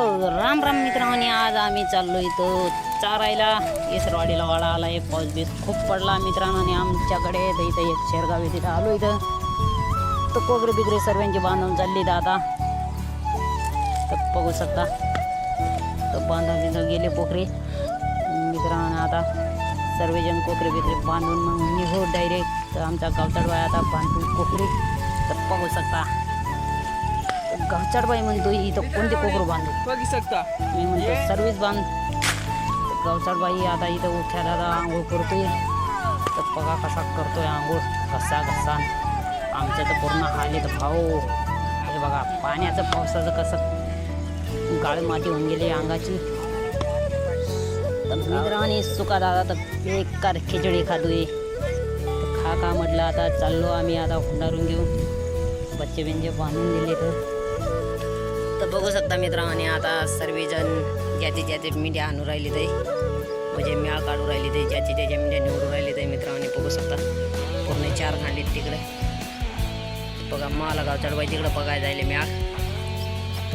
तर राम राम मित्रांनी आज आम्ही चाललो इथं चारायला. इसरवाडीला वाडा आला एक पाऊस बीस खूप पडला मित्रांनो आणि आमच्याकडे तर इथं एक शेरगाव तिथं आलो इथं. तर कोगरे बिगरे सर्वांची बांधून चालली तर आता. तर बघू शकता. तर बांधून तिथं गेले पोखरे मित्रांनो आता सर्वजण कोकरे बिकरे बांधून मग निघू डायरेक्ट तर आमचा गावचाडबाई आता बांधून कोकरे तर बघू शकता. गावचाडबाई म्हणतो इथं कोणते कोकरू बांधू बघू शकता. मी म्हणतो सर्विस बांध. गावचाडबाई आता इथं उठ्याला आता आंघोळ करतोय. तर बघा कसा करतोय आंघोळ घसा घसा. आमच्या तर पूर्ण हाल तर भाऊ. हे बघा पाण्याचं पावसाचं कसं गाळ माती होऊन गेली अंगाची. तर मित्रांनी सुका दादा तर बेकार खिचडी खातोय. खा खा म्हटलं आता चाललो आम्ही आता हुंडारून घेऊन बच्चे बिंचे बांधून दिले तर बघू शकता मित्रांनी आता सर्वजण ज्याचे ज्याचे मीडिया आणू राहिली ते म्हणजे मेळ काढू राहिली ते ज्याचे त्याच्या मीडिया निवडून राहिली ते मित्रांनी बघू शकता. पूर्ण चार खांडीत तिकडे. बघा मला गाव चढवाय तिकडे बघायला जायले मेळ.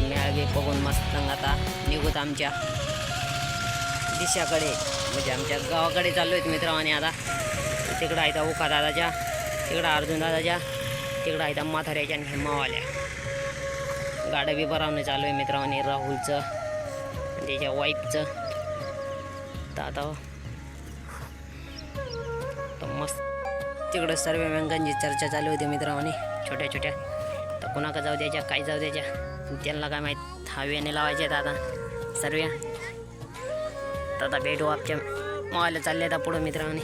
मेळ बी बघून मस्त आता निघूत आमच्या. दिशाकडे म्हणजे आमच्या गावाकडे चाललो आहेत मित्रांनी आता तिकडं आहे त्या ओका दादाच्या तिकडं अर्जुन दादाच्या तिकडं आहे त्या म्हाताऱ्याच्या आणि हेमावाल्या. गाड्या बी बरावणं चालू आहे मित्रांनी राहुलचं त्याच्या वाईफचं तर आता तर मस्त तिकडं सर्व बँकांची चर्चा चालू होती मित्रांनी छोट्या छोट्या. तर कुणाका जाऊ द्यायच्या काय जाऊ द्यायच्या? त्यांना काय माहीत हवेने लावायचे आता सर्व. तर आता भेटू आपच्या मावाला चालले आता पुढं मित्रांनी.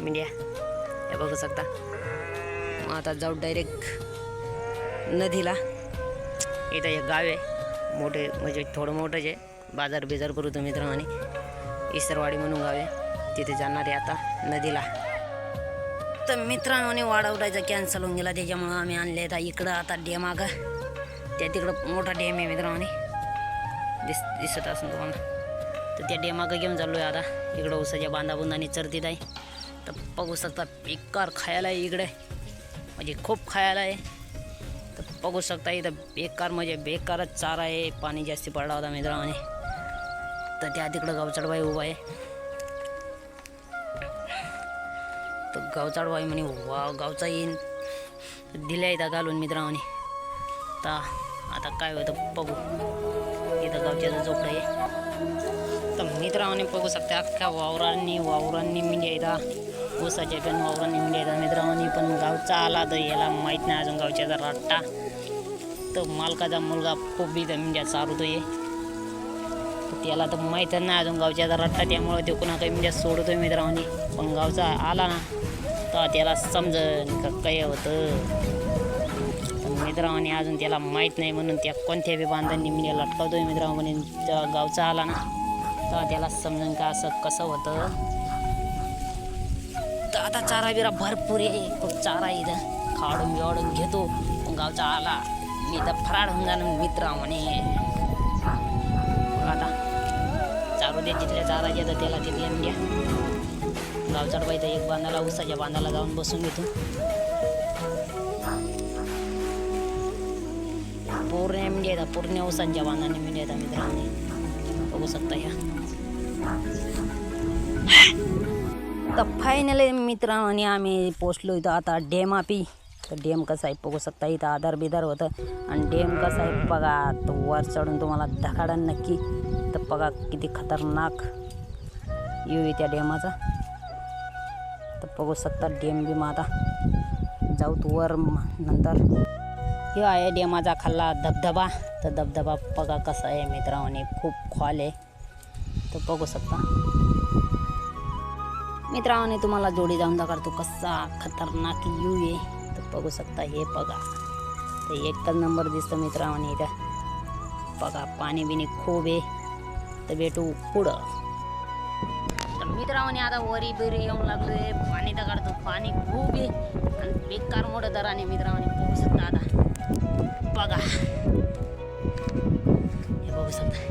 मीडिया हे बघू शकता. मग आता जाऊ डायरेक्ट नदीला. इथं एक गाव आहे. मोठे म्हणजे थोडं मोठंच आहे बाजार बिजार करू तो मित्रांनी इसरवाडी म्हणून गाव आहे. तिथे जाणार आहे आता नदीला. तर मित्रांनो वाढवडायचा कॅन्सल होऊन गेला. त्याच्यामुळं आम्ही आणले आता इकडं आता डेम आगा त्या तिकडं मोठा डेम आहे मित्रांनी. दिस दिसत असून तुम्हाला. तर त्या डेमागं घेऊन चाललो आहे आता. इकडं उसाच्या बांधाबुंदाने चरतीत आहे. तर पाहू शकता पिकार खायला आहे इकडे. म्हणजे खूप खायला आहे. बघू शकता इथं बेकार म्हणजे बेकारच चारा आहे. पाणी जास्ती पडला होता मित्रांनी. तर त्या तिकडं गावचाडबाई उभा आहे. तर गावचाडबाई म्हणे वा गावचा येईन. दिल्या इथं घालून मित्रांनी. तर आता काय होतं बघू. इथं गावच्या झोपडं आहे. तर मित्रांनी बघू शकता अख्ख्या वावरांनी वावरांनी म्हणजे इथं ऊसाचे पण वावरून मिंड्या मित्रांनी. पण गावचा आला तर याला माहीत नाही अजून गावच्याचा रट्टा. तर मालकाचा मुलगा खूप बी म्हणजे चालवतोय ये त्याला तर माहीतच नाही अजून गावच्याचा रट्टा त्यामुळे ते कुणा काही सोडतो सोडतोय मित्रांनी. पण गावचा आला ना तर त्याला समजन का काय होतं. पण मित्रांनी अजून त्याला माहीत नाही म्हणून त्या कोणत्या बी बांधांनी म्हणजे लटकावतोय मित्रांनी. गावचा आला ना तर त्याला समजून का असं कसं होतं. तर आता चारा बिरा भरपूर आहे. खूप चारा आहे इथं. खाडून बिवाडून घेतो. गावचा आला. मी तर फराड होऊन जाणार मित्र म्हणे. आता. चारू दे तिथल्या चारा घेतं त्याला तिथल्या द्या गावचा बाई तर एक बांधाला उसाच्या बांधाला जाऊन बसून घेतो पूर्ण मिळी येतात पूर्ण उसांच्या बांधाने मिळी येतात मित्रांनी. बघू शकता ह्या. तर फायनली मित्रांनी आम्ही पोचलो इथं. आता डेम आपी. तर डेम कसं आहे बघू शकता इथं आधार बिधार होतं. आणि डेम कसं आहे बघा तो वर चढून तुम्हाला धकाडा नक्की. तर बघा किती खतरनाक येऊ आहे त्या डेमाचा तर बघू शकता डेम बी आता जाऊ तू वर नंतर. हे आहे डेमाचा खाल्ला धबधबा. तर धबधबा बघा कसा आहे मित्रांनी खूप खोल आहे. तर बघू शकता. मित्रांनी तुम्हाला जोडी जाऊन दाखवतो कसा खतरनाक यू आहे तर बघू शकता हे बघा. तर एकच नंबर दिसतो मित्रांनी इथं. बघा पाणी बिणी खूप आहे. तर भेटू पुढं. तर मित्रांनी आता वरी बिरी येऊन लागलोय. पाणी तर काढतो. पाणी खूप आहे. आणि बेकार मोठं दराने मित्रांनी. बघू शकता आता. बघा. हे बघू शकता.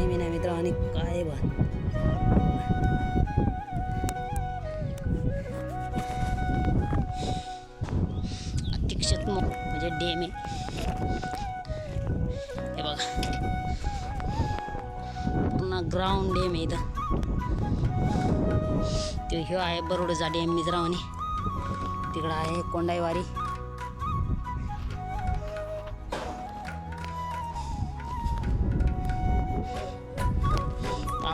कार आहे ना मित्र आणि काय बा सुरक्षित म्हणजे डेम आहे. हे बघा. पूर्ण ग्राउंड डेम आहे इथं. ते ह्यो आहे बरोडचा डेम मित्रावानी तिकडं आहे कोंडाईवारी.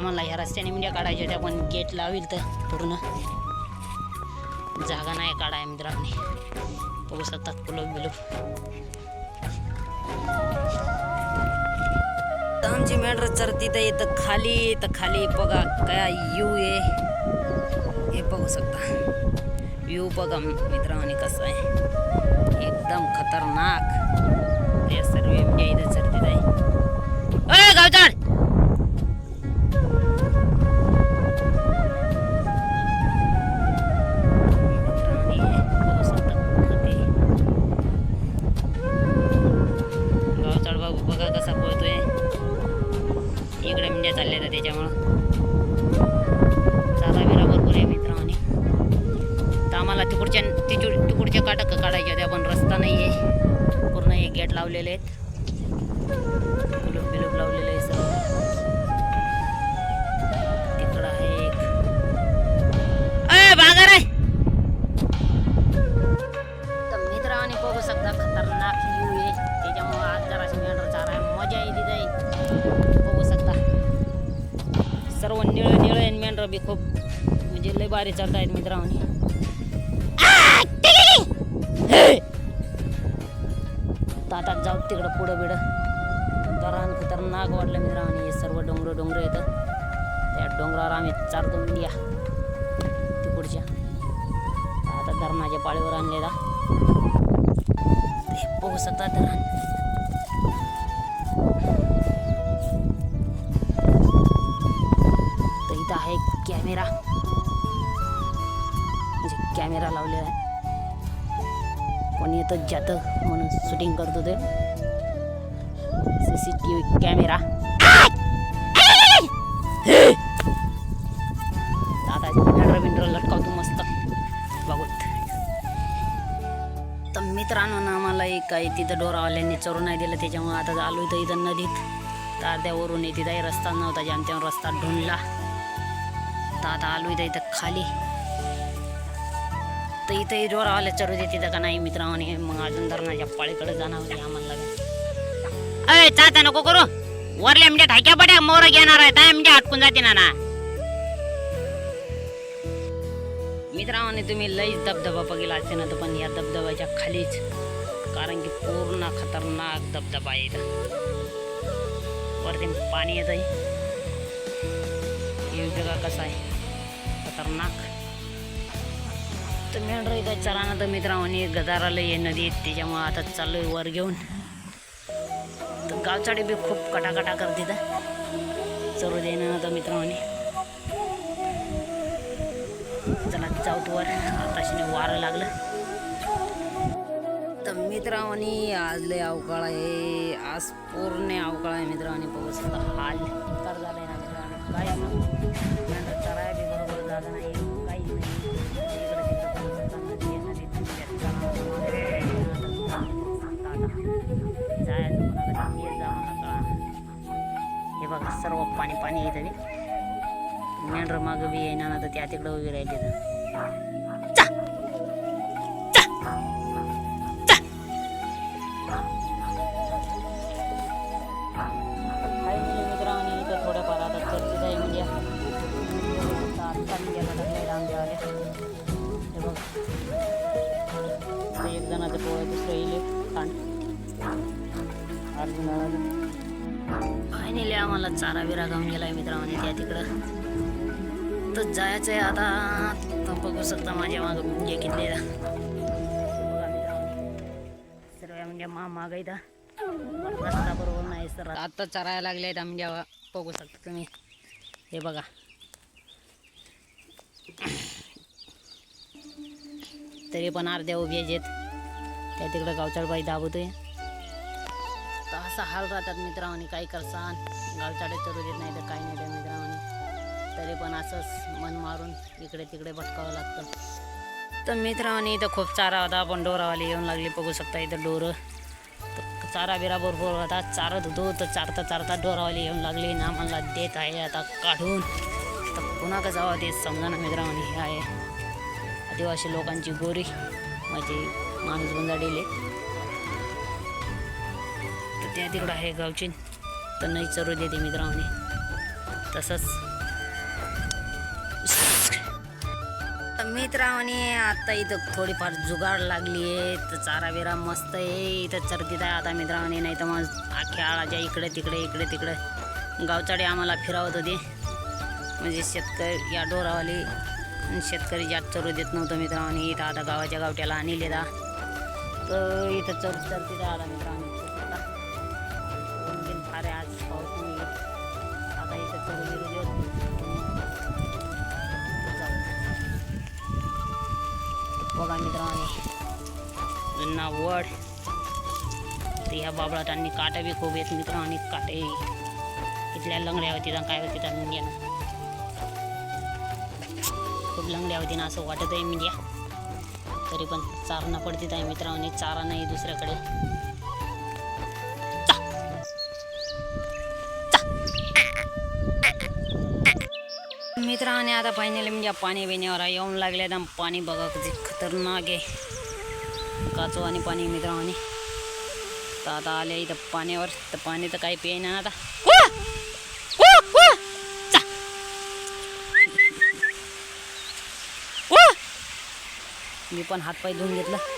आम्हाला ह्या रस्त्याने मिंड्या काढायच्या त्या पण गेट लावेल तर पूर्ण जागा नाही काढाय मित्रांनी. बघू शकता कुलप बिलप. आमची मेंढर चरती तर येतं खाली तर खाली बघा काय यू आहे. हे बघू शकता. व्यू बघा मित्रांनी कसं आहे. एकदम खतरनाक. हे सर्व इथं चरतीत आहे. म्हणजे लय भारी चालत आहेत मित्रांनी. तातात जाऊ तिकडं पुढं बिडं. दरान खतरनाक वाटलं मित्रांनी. हे सर्व डोंगर डोंगर येतं त्या डोंगरावर आम्ही चारतो इंडिया तिकडच्या. आता धरणाच्या पाळीवर आणलेला. ते बघू शकता धरण. कॅमेरा लावलेला आहे. कोणी येतं जातं म्हणून शूटिंग करतो ते. C C T V camera आता बिंडर बिंडर लटकावतो मस्त. बघूत. तर मित्रांनो ना आम्हाला एक काही तिथं डोरावाल्यांनी चरू नाही दिलं त्याच्यामुळे आता आलो इथं इथं नदीत. तर अर्ध्यावरून येते तिथंही रस्ता नव्हता ज्यामुळे रस्ता ढुंडला. तर आता आलो इथं इथं खाली. तर इथंही डोरावाल्या चरू दे तिथं का नाही मित्रांनी मग अजून धरणाच्या पाळीकडे जाणार होती आम्हाला अय चाचा नको करू. वरल्या म्हणजे ढाक्या पड्या मोर घेणार आहे त्या म्हणजे हटकून जाते ना ना मित्रांनो तुम्ही लईच धबधबा बघितला असते ना तर पण या धबधब्याच्या खालीच कारण की पूर्ण खतरनाक धबधबा आहे इथं. वरती पाणी येत आहे हे बघा कसं आहे? खतरनाक. तर मेंढर इथं चराना तर मित्रांनी गदाराला ये नदी त्याच्यामुळं आता चाललोय वर घेऊन. तर गावचाडी बी खूप कटाकटा करते तर चरू देणं तर मित्रांनी. चला जाऊ तू वर. आताशीने वारं लागलं. तर मित्रांनी आज लय अवकाळ आहे. आज पूर्ण अवकाळ आहे मित्रांनी पाऊस. हाल तर झालंय ना मित्रांनी. काय सर्व पाणी पाणी येतं ते. मेंढर मागं बी येणार ना तर त्या तिकडं उभी राहिली आम्हाला चारा बिरा गाऊन आहे मित्रांनी त्या तिकडं. तर जायचं आहे आता. बघू शकता माझ्या मागं म्हणजे किती सर्व म्हणजे मा माग रस्ता बरोबर नाही सर. आता चरायला लागले आहेत म्हणजे बघू शकता तुम्ही. हे बघा. तरी पण अर्ध्या उभी आहेत. त्या तिकडं गावचाळबाई दाबवतोय तर असा हाल राहतात मित्रांनी काही करसान. गावचाडे चरू देत नाही तर काही नाही त्या मित्रांनी. तरी पण असंच मन मारून इकडे तिकडे भटकावं लागतं. तर मित्रांनी इथं खूप चारा होता. पण डोरावाले येऊन लागले. बघू शकता इथं डोरं. तर चारा बिरा भरपूर होता. चारत होतो तर चारता चारता डोरावाले येऊन लागले. ना मला देत आहे आता काढून. तर पुन्हा का जावं ते समजा ना मित्रांनी हे आहे. आदिवासी लोकांची गोरी. म्हणजे माणूस गुंजाडीले. त्या तिकडं आहे गावची. तर नाही चरू देते मित्रांनी. तसंच. मित्रांनी आता इथं थोडीफार जुगाड लागली आहे. तर चारा बिरा मस्त आहे. इथं चरतीत आहे आता मित्रांनी. नाही तर मग आख्या आळाच्या इकडे तिकडे इकडे तिकडे. गावचाडे आम्हाला फिरावत होते. म्हणजे शेतकरी या डोरावाली शेतकरी जास्त चरू देत नव्हतं मित्रांनी. इथं आता गावाच्या गावट्याला आणले दा तर इथं चर चरतीत आला आता मित्रांनी. बघा मित्रांनी जुना वड. तर ह्या बाबळाटांनी काटा बी खूप येत मित्रांनी काटे. इथल्या लंगड्या होती काय होती तर म्हणजे खूप लंगड्या होती ना असं वाटत आहे म्हणजे तरी पण चारणं पडतीत आहे मित्रांनी चारा नाही दुसऱ्याकडे. मित्रांनी आता फायनली म्हणजे पाणी बिण्यावर येऊन लागले तर पाणी बघा किती खतरनाक आहे काचो आणि पाणी मित्रांनी तर आता आले इथं पाण्यावर तर पाणी तर काही आता! वा! चा! वा! मी पण हातपाय धुवून घेतलं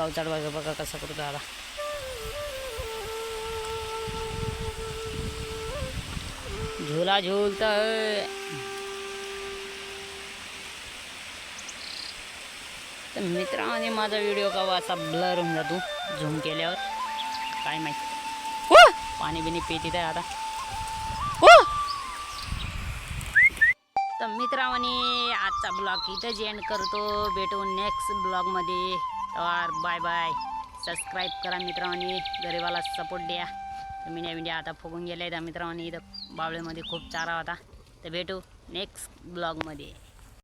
गावचाड बघा बघा कसा करतो आता झुला झुलत तर मित्रांनी माझा व्हिडिओ का असा ब्लर होऊन जातो झूम केल्यावर. काय माहिती. वा! पाणी बिणी पितीत आहे आता. वा! तर मित्रांनी आजचा ब्लॉग इथंच एंड करतो. भेटू नेक्स्ट ब्लॉगमध्ये. तर बाय बाय सबस्क्राईब करा मित्रांनी गरिबाला सपोर्ट द्या. तर मिण्या मिण्या आता फुगून गेले तर मित्रांनी. इथं बावळेमध्ये खूप चारा होता. तर भेटू नेक्स्ट ब्लॉगमध्ये